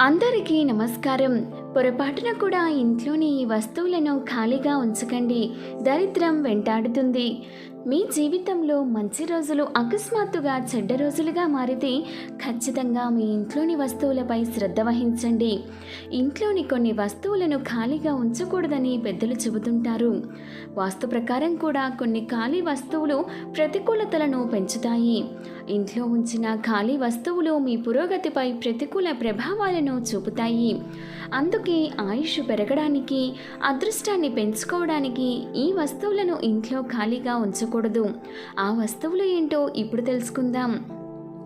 అందరికీ నమస్కారం. పొరపాటున కూడా ఇంట్లోని ఈ వస్తువులను ఖాళీగా ఉంచకండి. దరిద్రం వెంటాడుతుంది. మీ జీవితంలో మంచి రోజులు అకస్మాత్తుగా చెడ్డ రోజులుగా మారితే ఖచ్చితంగా మీ ఇంట్లోని వస్తువులపై శ్రద్ధ వహించండి. ఇంట్లోని కొన్ని వస్తువులను ఖాళీగా ఉంచకూడదని పెద్దలు చెబుతుంటారు. వాస్తు ప్రకారం కూడా కొన్ని ఖాళీ వస్తువులు ప్రతికూలతలను పెంచుతాయి. ఇంట్లో ఉంచిన ఖాళీ వస్తువులు మీ పురోగతిపై ప్రతికూల ప్రభావాలను చూపుతాయి. అందుకు ఆయుష్ పెరగడానికి అదృష్టాన్ని పెంచుకోవడానికి ఈ వస్తువులను ఇంట్లో ఖాళీగా ఉంచకూడదు. ఆ వస్తువులు ఏంటో ఇప్పుడు తెలుసుకుందాం.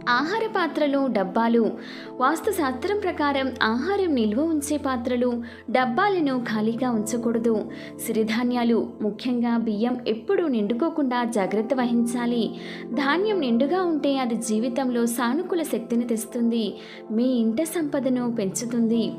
ఆహార పాత్రలు డబ్బాలు. వాస్తుశాస్త్రం ప్రకారం ఆహారం నిల్వ ఉంచే పాత్రలు డబ్బాలను ఖాళీగా ఉంచకూడదు. సిరిధాన్యాలు ముఖ్యంగా బియ్యం ఎప్పుడూ నిండుకోకుండా జాగ్రత్త వహించాలి. ధాన్యం నిండుగా ఉంటే అది జీవితంలో సానుకూల శక్తిని తెస్తుంది. మీ ఇంట సంపదను పెంచుతుంది.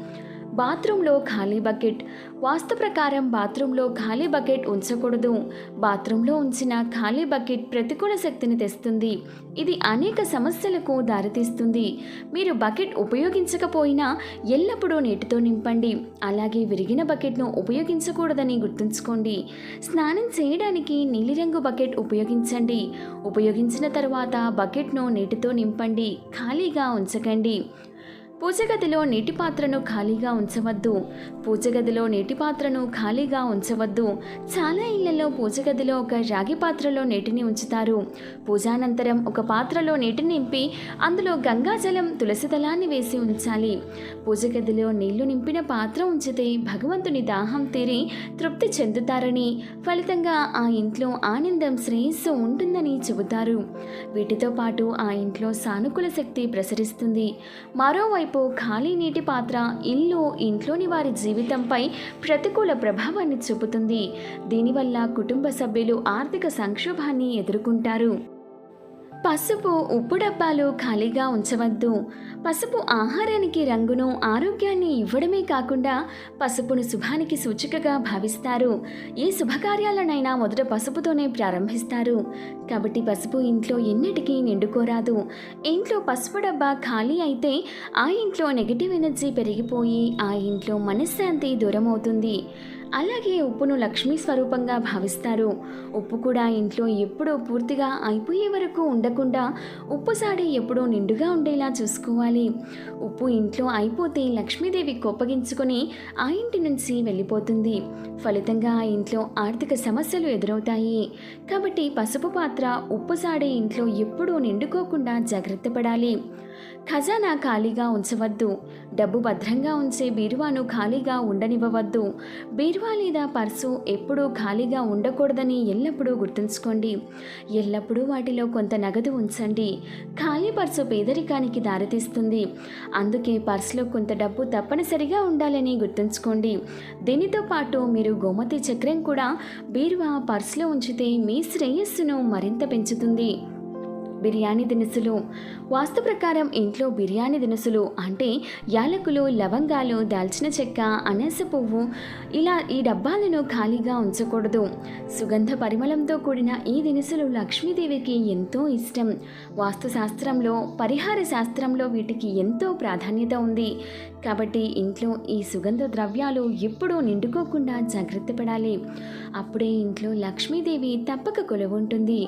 బాత్రూంలో ఖాళీ బకెట్. వాస్తు ప్రకారం బాత్రూంలో ఖాళీ బకెట్ ఉంచకూడదు. బాత్రూంలో ఉంచిన ఖాళీ బకెట్ ప్రతికూల శక్తిని తెస్తుంది. ఇది అనేక సమస్యలకు దారితీస్తుంది. మీరు బకెట్ ఉపయోగించకపోయినా ఎల్లప్పుడూ నీటితో నింపండి. అలాగే విరిగిన బకెట్ను ఉపయోగించకూడదని గుర్తుంచుకోండి. స్నానం చేయడానికి నీలిరంగు బకెట్ ఉపయోగించండి. ఉపయోగించిన తర్వాత బకెట్ను నీటితో నింపండి. ఖాళీగా ఉంచకండి. పూజగదిలో నీటి పాత్రను ఖాళీగా ఉంచవద్దు. పూజగదిలో నీటి పాత్రను ఖాళీగా ఉంచవద్దు. చాలా ఇళ్ళలో పూజగదిలో ఒక రాగి పాత్రలో నీటిని ఉంచుతారు. పూజానంతరం ఒక పాత్రలో నీటిని నింపి అందులో గంగాజలం తులసి దళాన్ని వేసి ఉంచాలి. పూజగదిలో నీళ్ళు నింపిన పాత్ర ఉంచితే భగవంతుని దాహం తీరి తృప్తి చెందుతారని ఫలితంగా ఆ ఇంట్లో ఆనందం శ్రేయస్సు ఉంటుందని చెబుతారు. వీటితో పాటు ఆ ఇంట్లో సానుకూల శక్తి ప్రసరిస్తుంది. మరోవైపు ఖాళీ నీటి పాత్ర ఇల్లు ఇంట్లోని వారి జీవితంపై ప్రతికూల ప్రభావాన్ని చూపుతుంది. దీనివల్ల కుటుంబ సభ్యులు ఆర్థిక సంక్షోభాన్ని ఎదుర్కొంటారు. పసుపు ఉప్పు డబ్బాలు ఖాళీగా ఉంచవద్దు. పసుపు ఆహారానికి రంగును ఆరోగ్యాన్ని ఇవ్వడమే కాకుండా పసుపును శుభానికి సూచికగా భావిస్తారు. ఏ శుభకార్యాలనైనా మొదట పసుపుతోనే ప్రారంభిస్తారు. కాబట్టి పసుపు ఇంట్లో ఎన్నటికీ నిండుకోరాదు. ఇంట్లో పసుపు డబ్బా ఖాళీ అయితే ఆ ఇంట్లో నెగిటివ్ ఎనర్జీ పెరిగిపోయి ఆ ఇంట్లో మనశ్శాంతి దూరం అవుతుంది అలాగే ఉప్పును లక్ష్మీ స్వరూపంగా భావిస్తారు. ఉప్పు కూడా ఇంట్లో ఎప్పుడూ పూర్తిగా అయిపోయే వరకు ఉండకుండా ఉప్పు సాడి ఎప్పుడూ నిండుగా ఉండేలా చూసుకోవాలి. ఉప్పు ఇంట్లో అయిపోతే లక్ష్మీదేవి కోపగించుకొని ఆ ఇంటి నుంచి వెళ్ళిపోతుంది. ఫలితంగా ఆ ఇంట్లో ఆర్థిక సమస్యలు ఎదురవుతాయి. కాబట్టి పసుపు పాత్ర ఉప్పు సాడే ఇంట్లో ఎప్పుడూ నిండుకోకుండా జాగ్రత్త పడాలి. ఖజానా ఖాళీగా ఉంచవద్దు. డబ్బు భద్రంగా ఉంచే బీరువాను ఖాళీగా ఉండనివ్వవద్దు. బీరువా లేదా పర్సు ఎప్పుడూ ఖాళీగా ఉండకూడదని ఎల్లప్పుడూ గుర్తుంచుకోండి. ఎల్లప్పుడూ వాటిలో కొంత నగదు ఉంచండి. ఖాళీ పర్సు పేదరికానికి దారితీస్తుంది. అందుకే పర్సులో కొంత డబ్బు తప్పనిసరిగా ఉండాలని గుర్తుంచుకోండి. దీనితో పాటు మీరు గోమతి చక్రం కూడా బీరువా పర్సులో ఉంచితే మీ శ్రేయస్సును మరింత పెంచుతుంది. బిర్యానీ దినుసులు. వాస్తు ప్రకారం ఇంట్లో బిర్యానీ దినుసులు అంటే యాలకులు లవంగాలు దాల్చిన చెక్క అనస పువ్వు ఇలా ఈ డబ్బాలను ఖాళీగా ఉంచకూడదు. సుగంధ పరిమళంతో కూడిన ఈ దినుసులు లక్ష్మీదేవికి ఎంతో ఇష్టం. వాస్తు శాస్త్రంలో పరిహార శాస్త్రంలో వీటికి ఎంతో ప్రాధాన్యత ఉంది. కాబట్టి ఇంట్లో ఈ సుగంధ ద్రవ్యాలు ఎప్పుడూ నిండుకోకుండా జాగ్రత్త పడాలి. అప్పుడే ఇంట్లో లక్ష్మీదేవి తప్పక కొలువుంటుంది.